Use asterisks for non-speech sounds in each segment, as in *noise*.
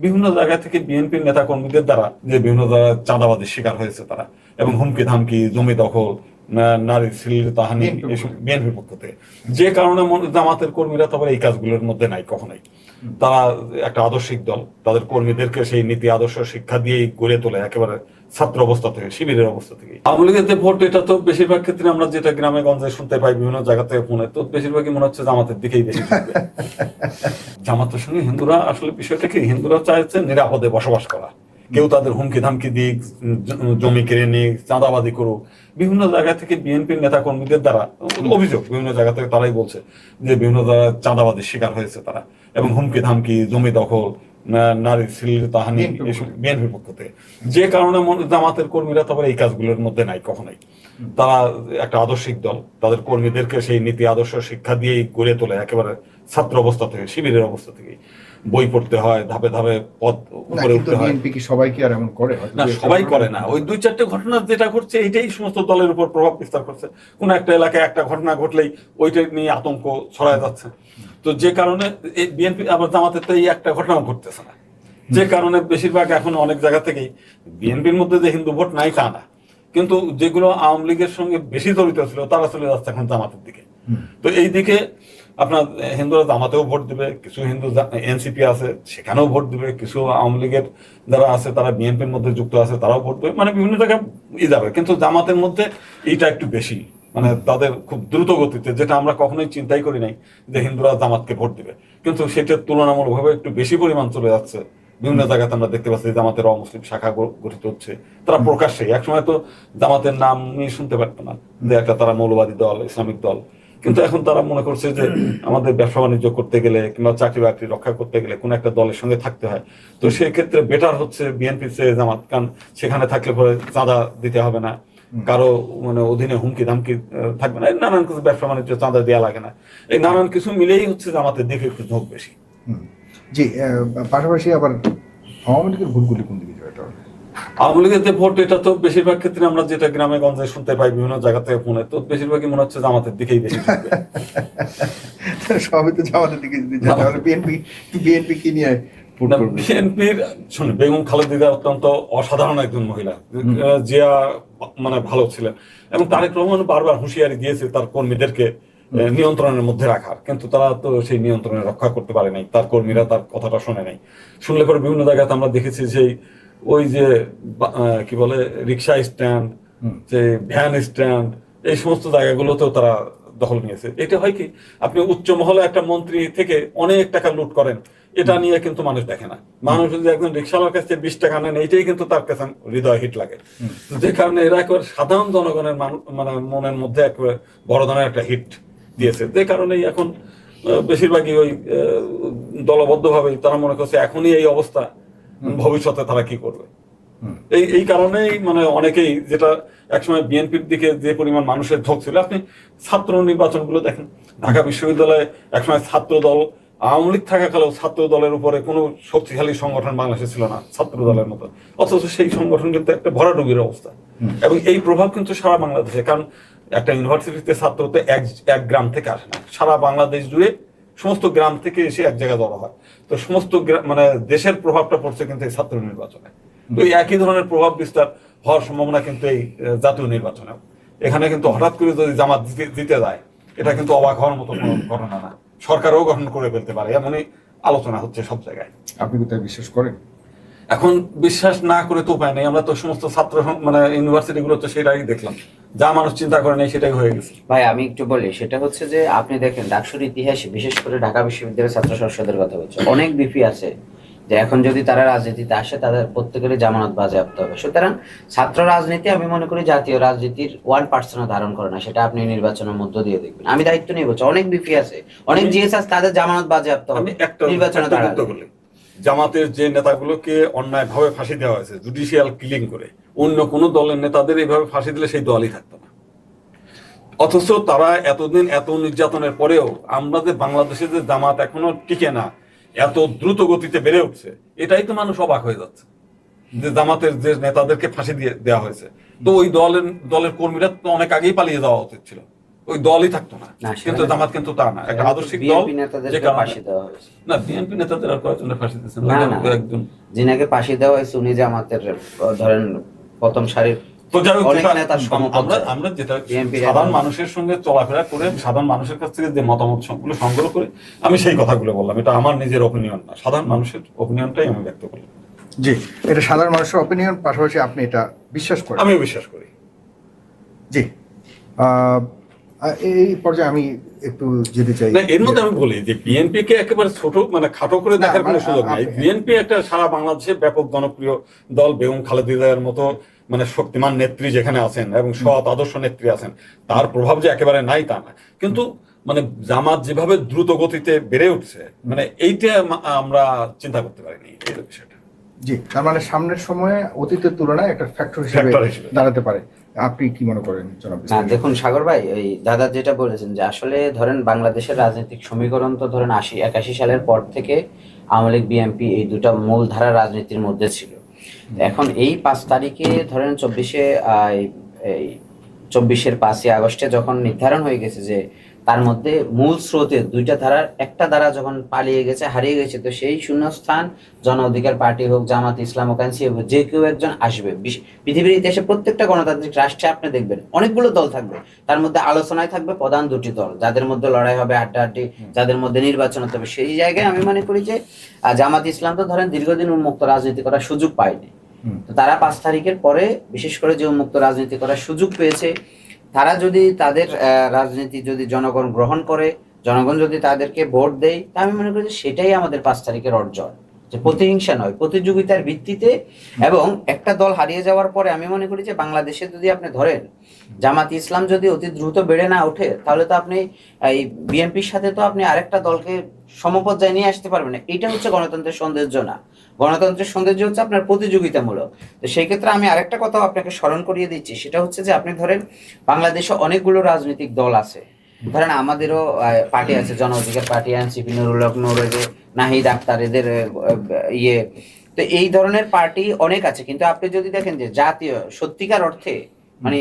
বিভিন্ন জায়গা থেকে বিএনপির নেতা কর্মীদের দ্বারা যে বিভিন্ন জায়গায় চাঁদাবাদের শিকার হয়েছে তারা এবং হুমকি ধামকি জমি দখল নারী শ্রীল তাহানি এসব বিএনপির পক্ষ থেকে। যে কারণে মনে- জামাতের কর্মীরা তবে এই কাজগুলোর মধ্যে নাই কখনোই। তারা একটা আদর্শিক দল। তাদের কর্মীদেরকে সেই নীতি আদর্শ শিক্ষা দিয়েই গড়ে তোলে একেবারে ছাত্র অবস্থা থেকে শিবিরের অবস্থা থেকে। আওয়ামী লীগের যে ভোট এটা তো বেশিরভাগ ক্ষেত্রে আমরা যেটা গ্রামে গঞ্জে শুনতে পাই বিভিন্ন জায়গা থেকে ফোনে তো বেশিরভাগই মনে হচ্ছে জামাতের দিকেই বেশি *laughs* জামাতের সঙ্গে হিন্দুরা আসলে বিষয়টা কি? হিন্দুরা চাইছে নিরাপদে বসবাস করা। কেউ তাদের হুমকি ধামকি দিক জমি কেড়ে নিক চাঁদাবাদি করুক। বিভিন্ন জায়গা থেকে বিএনপির নেতা কর্মীদের দ্বারা অভিযোগ বিভিন্ন জায়গা থেকে তারাই বলছে যে বিভিন্ন জায়গায় চাঁদাবাদের শিকার হয়েছে তারা। এবং হুমকি ধামকি জমি দখল না- নারী শ্লীল তাহানি এসব বিএনপির পক্ষ থেকে যে কারণে মনে- জামাতের কর্মীরা তবে এই কাজগুলোর মধ্যে নাই কখনোই। তারা একটা আদর্শিক দল। তাদের কর্মীদেরকে সেই নীতি আদর্শ শিক্ষা দিয়েই গড়ে তোলে একেবারে ছাত্র অবস্থা থেকে শিবিরের অবস্থা থেকে বই পড়তে হয় ধাপে ধাপে পথ উপরে উঠতে হয়। বিএনপি কি সবাই কি আর এমন করে? না সবাই করে না। ওই দুই চারটে ঘটনা যেটা ঘটছে এটাই সমস্ত দলের উপর প্রভাব বিস্তার করছে। কোন একটা এলাকায় একটা ঘটনা ঘটলেই ওইটা নিয়ে আতঙ্ক ছড়ায় যাচ্ছে। তো যে কারণে বিএনপি আবার জামাতের তো এই একটা ঘটনাও ঘটতেছে না। যে কারণে বেশিরভাগ এখন অনেক জায়গা থেকেই বিএনপির মধ্যে যে হিন্দু ভোট নাই তা না। কিন্তু যেগুলো আওয়ামী লীগের সঙ্গে বেশি জড়িত ছিল, তারা চলে যাচ্ছে এখন জামাতের দিকে। তো এই দিকে আপনার হিন্দুরা জামাতেও ভোট দিবে, কিছু হিন্দু এনসিপি আছে, সেখানেও ভোট দিবে, কিছু আওয়ামী লীগের যারা আছে, তারা বিএনপির মধ্যে যুক্ত আছে, তারাও ভোট দেবে। মানে বিভিন্ন জায়গায় ই যাবে। কিন্তু জামাতের মধ্যে এইটা একটু বেশি। মানে তাদের খুব দ্রুত গতিতে যেটা আমরা কখনোই চিন্তাই করি নাই যে হিন্দুরা জামাতকে ভোট দিবে। কিন্তু সেটা তুলনামূলকভাবে একটু বেশি পরিমাণ চলে যাচ্ছে। বিভিন্ন জায়গাতে আমরা দেখতে পাচ্ছি জামাতের অমুসলিম শাখা গঠিত হচ্ছে। তারা প্রকাশ্যে একসময় তো জামাতের নাম নিয়ে শুনতে পারতো না যে একটা তারা মৌলবাদী দল ইসলামিক দল। কিন্তু এখন তারা মনে করছে যে আমাদের ব্যবসা বাণিজ্য করতে গেলে কিংবা চাকরি বাকরি রক্ষা করতে গেলে কোন একটা দলের সঙ্গে থাকতে হয়। তো সেই ক্ষেত্রে বেটার হচ্ছে বিএনপি জামাত। কারণ সেখানে থাকলে পরে চাঁদা দিতে হবে না। কারও মানে অধীনে হুমকি ধামকি থাকবে না। নানান কিছু ব্যবসা বাণিজ্য চাঁদা দেওয়া লাগে না। এই নানান কিছু মিলেই হচ্ছে জামাতের দিকে একটু ঝোঁক বেশি। জি পাশাপাশি আবার আওয়ামী লীগের ভুলগুলি কোন দিকে তাহলে? আওয়ামী লীগের যে ভোট এটা তো বেশিরভাগ ক্ষেত্রে আমরা যেটা গ্রামে গঞ্জে শুনতে পাই বিভিন্ন জায়গা থেকে ফোনে তো বেশিরভাগই মনে হচ্ছে জামাতের দিকেই বেশি। *laughs* সবই তো জামাতের দিকে তাহলে *laughs* বিএনপি বিএনপি কি নিয়ে বিএনপির শুনুন বেগম খালেদা অত্যন্ত অসাধারণ একজন মহিলা। জিয়া মানে ভালো ছিলেন। এবং তারেক রহমান বারবার হুঁশিয়ারি দিয়েছে তার কর্মীদেরকে নিয়ন্ত্রণের মধ্যে রাখার। কিন্তু তারা তো সেই নিয়ন্ত্রণে রক্ষা করতে পারে নাই। তার কর্মীরা তার কথাটা শুনে নাই। শুনলে পরে বিভিন্ন জায়গাতে আমরা দেখেছি সেই ওই যে কি বলে রিক্সা স্ট্যান্ড যে ভ্যান স্ট্যান্ড এই সমস্ত জায়গাগুলোতেও তারা দখল নিয়েছে। এটা হয় কি? আপনি উচ্চ মহলে একটা মন্ত্রী থেকে অনেক টাকা লুট করেন। এটা নিয়ে কিন্তু মানুষ দেখে না। মানুষ যদি একজন রিক্সাওয়ালার কাছে বিশ টাকা নেন এইটাই কিন্তু তার কাছে হৃদয় হিট লাগে। যে কারণে এরা একেবারে সাধারণ জনগণের মানে মনের মধ্যে একেবারে বড় ধরনের একটা হিট দিয়েছে। যে কারণেই এখন বেশিরভাগই ওই দলবদ্ধ ভাবে তারা মনে করছে এখনই এই অবস্থা ভবিষ্যতে তারা কি করবে। এই এই কারণেই মানে অনেকেই যেটা একসময় বিএনপির দিকে যে পরিমাণ মানুষের ঝোঁক ছিল আপনি ছাত্র নির্বাচনগুলো দেখেন। ঢাকা বিশ্ববিদ্যালয়ে একসময় ছাত্র দল আওয়ামী লীগ থাকাকালেও ছাত্র দলের উপরে কোনো শক্তিশালী সংগঠন বাংলাদেশে ছিল না ছাত্র দলের মতো। অথচ সেই সংগঠন কিন্তু একটা ভরাডুবির অবস্থা। এবং এই প্রভাব কিন্তু সারা বাংলাদেশে কারণ একটা ইউনিভার্সিটিতে ছাত্র তো এক এক গ্রাম থেকে আসে না। সারা বাংলাদেশ জুড়ে সমস্ত গ্রাম থেকে এসে এক জায়গায় জড়ো হয়। তো সমস্ত মানে দেশের প্রভাবটা পড়ছে কিন্তু এই ছাত্র নির্বাচনে। তো এই একই ধরনের প্রভাব বিস্তার হওয়ার সম্ভাবনা কিন্তু এই জাতীয় নির্বাচনে এখানে কিন্তু হঠাৎ করে যদি জামাত জিতে যায় এটা কিন্তু অবাক হওয়ার মতো কোনো ঘটনা না। সরকারও গঠন করে ফেলতে পারে এমনই আলোচনা হচ্ছে সব জায়গায়। আপনি কি তাই বিশ্বাস করেন? এখন বিশ্বাস না করে তো উপায় নেই আমরা তো সমস্ত ছাত্র মানে ইউনিভার্সিটি গুলো তো সেটাই দেখলাম। যা মানুষ চিন্তা করে নেই সেটাই হয়ে গেছে। ভাই আমি একটু বলি সেটা হচ্ছে যে আপনি দেখেন ডাকসুর ইতিহাসে বিশেষ করে ঢাকা বিশ্ববিদ্যালয়ের ছাত্র সংসদের কথা বলছে অনেক বিপি আছে যে এখন যদি তারা রাজনীতিতে আসে তাদের প্রত্যেকেরই জামানত বাজেয়াপ্ত হবে। সুতরাং ছাত্র রাজনীতি আমি মনে করি জাতীয় রাজনীতির ওয়ান পার্সেন্টও ধারণ করে না সেটা আপনি নির্বাচনের মধ্য দিয়ে দেখবেন। আমি দায়িত্ব নিয়ে বলছি অনেক বিপি আছে অনেক জিএস আছে তাদের জামানত বাজেয়াপ্ত হবে নির্বাচনে জামাতের যে নেতাগুলোকে অন্যায়ভাবে ফাঁসি দেওয়া হয়েছে জুডিশিয়াল কিলিং করে অন্য কোনো দলের নেতাদের এইভাবে ফাঁসি দিলে সেই দলই থাকতো না। অথচ তারা এতদিন এত নির্যাতনের পরেও আমরা যে বাংলাদেশে যে জামাত এখনও টিকে না এত দ্রুত গতিতে বেড়ে উঠছে এটাই তো মানুষ অবাক হয়ে যাচ্ছে যে জামাতের যে নেতাদেরকে ফাঁসি দিয়ে দেওয়া হয়েছে। তো ওই দলের দলের কর্মীরা তো অনেক আগেই পালিয়ে যাওয়া উচিত ছিল। ওই দলই থাকতো না। কিন্তু জামাত কিন্তু তা না। একটা আদর্শিক দল না বিএনপি নেতাদের আর কয়েকজনের ফাঁসি দিয়েছেন। একজন যিনাকে ফাঁসি দেওয়া হয়েছে উনি জামাতের ধরেন প্রথম সারির আমরা আমরা যেটা সাধারণ মানুষের সঙ্গে চলাফেরা করে সাধারণ মানুষের কাছ থেকে যে মতামত সংগ্রহ করে আমি সেই কথাগুলো বললাম। এটা আমার নিজের অপিনিয়ন না। সাধারণ মানুষের অপিনিয়নটাই আমি ব্যক্ত করলাম জি এটা সাধারণ মানুষের অপিনিয়ন পাশাপাশি আপনি এটা বিশ্বাস করেন। আমিও বিশ্বাস করি। জি আহ, এই পর্যায়ে আমি একটু যেতে চাই। না এর মধ্যে আমি বলি যে বিএনপি কে একেবারে ছোট মানে খাটো করে দেখার কোনো মানে সুযোগ নাই। বিএনপি একটা সারা বাংলাদেশে ব্যাপক জনপ্রিয় দল বেগম খালেদিদের মতো মানে শক্তিমান নেত্রী যেখানে আছেন এবং সৎ আদর্শ নেত্রী আছেন তার প্রভাব যে একেবারে নাই তা না কিন্তু মানে জামাত যেভাবে দ্রুত গতিতে বেড়ে উঠছে মানে এইটা আমরা চিন্তা করতে পারিনি এই বিষয়টা। জি তার মানে সামনের সময়ে অতীতের তুলনায় একটা ফ্যাক্টর হিসেবে দাঁড়াতে পারে। আপনি কি মনে করেন না দেখুন সাগর ভাই এই দাদা যেটা বলেছেন যে আসলে ধরেন বাংলাদেশের রাজনৈতিক সমীকরণ তো ধরেন আশি একাশি সালের পর থেকে আওয়ামী লীগ বিএনপি এই দুটা মূল ধারা রাজনীতির মধ্যে ছিল। এখন এই পাঁচ তারিখে ধরেন চব্বিশে এই চব্বিশের পাঁচই আগস্টে যখন নির্ধারণ হয়ে গেছে যে তার মধ্যে মূল স্রোতে দুইটা ধারার একটা ধারা যখন পালিয়ে গেছে হারিয়ে গেছে তো সেই শূন্যস্থান জন অধিকার পার্টি হোক জামাত ইসলাম এনসিএফ হোক, যে কেউ একজন আসবে। পৃথিবীর ইতিহাসে প্রত্যেকটা গণতান্ত্রিক রাষ্ট্রে আপনি দেখবেন অনেকগুলো দল থাকবে। তার মধ্যে আলোচনায় থাকবে প্রধান দুটি দল যাদের মধ্যে লড়াই হবে আড্ডাআড্ডি যাদের মধ্যে নির্বাচন হতে হবে। সেই জায়গায় আমি মনে করি যে জামাত ইসলাম তো ধরেন দীর্ঘদিন উন্মুক্ত রাজনীতি করার সুযোগ পায়নি। তো তারা পাঁচ তারিখের পরে বিশেষ করে যে উন্মুক্ত রাজনীতি করার সুযোগ পেয়েছে তারা যদি তাদের রাজনীতি যদি জনগণ গ্রহণ করে জনগণ যদি তাদেরকে ভোট দেয় তা আমি মনে করি যে সেটাই আমাদের পাঁচ তারিখের অর্জন। যে প্রতিহিংসা নয় প্রতিযোগিতার ভিত্তিতে এবং একটা দল হারিয়ে যাওয়ার পরে আমি মনে করি যে বাংলাদেশে যদি আপনি ধরেন জামাত ইসলাম যদি অতি দ্রুত বেড়ে না ওঠে তাহলে তো আপনি এই বিএনপির সাথে তো আপনি আরেকটা দলকে সমপর্যায়ে নিয়ে আসতে পারবেন না। এটা হচ্ছে গণতন্ত্রের সৌন্দর্য না গণতন্ত্রের সৌন্দর্য হচ্ছে আপনার প্রতিযোগিতামূলক। তো সেই ক্ষেত্রে আমি আরেকটা কথাও আপনাকে স্মরণ করিয়ে দিচ্ছি। সেটা হচ্ছে যে আপনি ধরেন, বাংলাদেশে অনেকগুলো রাজনৈতিক দল আছে। ধরেন আমাদেরও পার্টি আছে জন অধিকার পার্টি এনসিপি নুরুল হক নুর, এই নাহিদ আক্তার, এদের ইয়ে। তো এই ধরনের পার্টি অনেক আছে। কিন্তু আপনি যদি দেখেন যে জাতীয়, সত্যিকার অর্থে মানে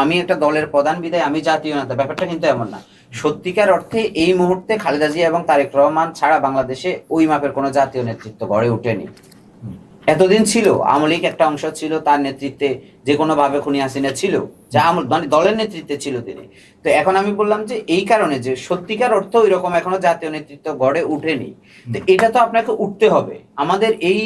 আমি একটা দলের প্রধান বিদায় আমি জাতীয় নেতা, ব্যাপারটা কিন্তু এমন না। সত্যিকার অর্থে এই মুহূর্তে খালেদা জিয়া এবং তারেক রহমান ছাড়া বাংলাদেশে ওই মাপের কোনো জাতীয় নেতৃত্ব গড়ে ওঠেনি। এতদিন ছিল, আওয়ামী লীগ একটা অংশ ছিল, তার নেতৃত্বে যে কোনো ভাবে খুনি হাসিনা ছিল, যে মানে দলের নেতৃত্বে ছিল তিনি। তো এখন আমি বললাম যে এই কারণে যে সত্যিকার অর্থ ওই রকম এখনও জাতীয় নেতৃত্ব গড়ে উঠেনি, তো এটা তো আপনাকে উঠতে হবে। আমাদের এই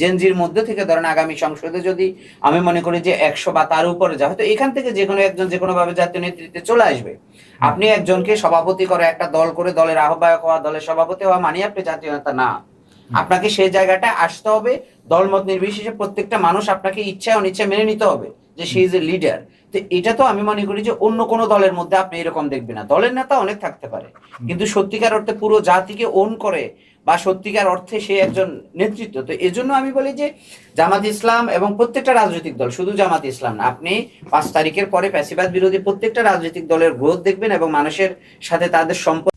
জেনজির মধ্যে থেকে ধরেন আগামী সংসদে যদি আমি মনে করি যে একশো বা তার উপরে যা, হয়তো এখান থেকে যে কোনো একজন যে কোনো ভাবে জাতীয় নেতৃত্বে চলে আসবে। আপনি একজনকে সভাপতি করে একটা দল করে দলের আহ্বায়ক হওয়া, দলের সভাপতি হওয়া মানে আপনি জাতীয় নেতা না। আপনাকে সেই জায়গাটায় আসতে হবে। দলমত নির্বিশেষে প্রত্যেকটা মানুষ আপনাকে ইচ্ছা অনিচ্ছা মেনে নিতে হবে যে সে ইজ এ লিডার তো এটা তো আমি মনে করি যে অন্য কোনো দলের মধ্যে আপনি এরকম দেখবেন না। দলের নেতা অনেক থাকতে পারে। কিন্তু সত্যিকার অর্থে পুরো জাতিকে ওন করে বা সত্যিকার অর্থে সে একজন নেতৃত্ব। তো এজন্য আমি বলি যে জামাত ইসলাম এবং প্রত্যেকটা রাজনৈতিক দল শুধু জামাত ইসলাম না আপনি পাঁচ তারিখের পরে প্যাসিবাদ বিরোধী প্রত্যেকটা রাজনৈতিক দলের গ্রোথ দেখবেন এবং মানুষের সাথে তাদের সম্পর্ক